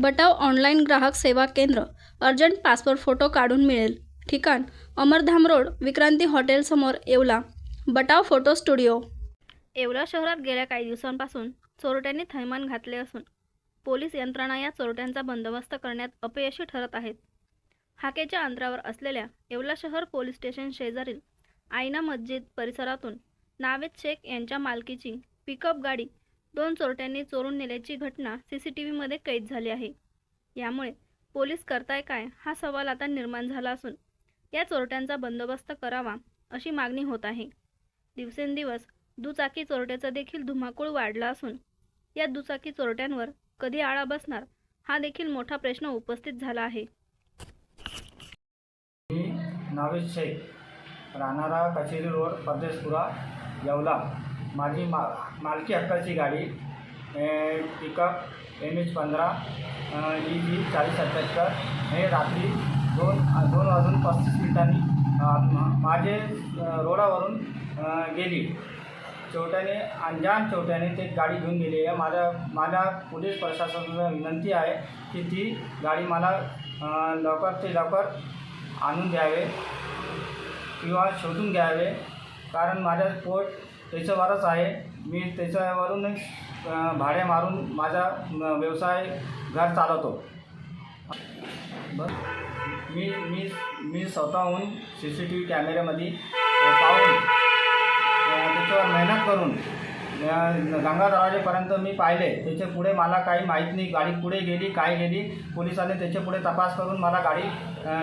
बटाव online ग्राहक सेवा केंद्र अर्जंट पासपोर्ट फोटो काढून मिळेल. ठिकाण अमरधाम रोड विक्रांती हॉटेलसमोर Yeola. Batav photo studio. Yeola शहरात गेल्या काही दिवसांपासून चोरट्यांनी थैमान घातले असून पोलीस यंत्रणा या चोरट्यांचा बंदोबस्त करण्यात अपयशी ठरत आहेत. हाकेच्या अंतरावर असलेल्या येवला शहर पोलीस स्टेशन शेजारील आयना मस्जिद परिसरातून नावेद शेख यांच्या मालकीची पिकअप गाडी दोन चोरट्यांनी चोरून नेल्याची घटना सी सी टी व्हीमध्ये कैद झाली आहे. यामुळे पोलीस करताय काय हा सवाल आता निर्माण झाला असून या चोरट्यांचा बंदोबस्त करावा अशी मागणी होत आहे. दिवसेंदिवस दुचाकी चोरट्याचा देखील धुमाकूळ वाढला असून या दुचाकी चोरट्यांवर कधी आळा बसणार हा देखील मोठा प्रश्न उपस्थित झाला आहे. मी नावेद शेख. राहणारा कचेरी रोड परदेशपुरा येवला. माझी मा मालकी हक्काची गाडी पिकअप एम एच पंधरा ई जी चाळीस सत्याहत्तर हे रात्री दोन दोन वाजून पस्तीस मिनिटांनी माझे रोडावरून गेली. चोरट्याने अंजान चोरट्याने ते गाडी घेऊन गेली. आहे माझ्या माझ्या पोलीस प्रशासनाला विनंती आहे की ती गाडी मला लवकर ते लवकर आणून द्यावे किंवा शोधून घ्यावे. कारण माझ्या पोट त्याच्यावरच आहे. मी त्याच्यावरून भाडे मारून माझा व्यवसाय घर चालवतो. बर मी मी मी स्वतःहून सी सी टी व्ही कॅमेऱ्यामध्ये पाहून त्याच्यावर मेहनत करून गंगा दरवाजेपर्यंत मी पाहिले. त्याच्या पुढे मला काही माहीत नाही गाडी पुढे गेली काय गेली. पोलिसांनी त्याच्या पुढे तपास करून मला गाडी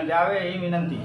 द्यावे ही विनंती.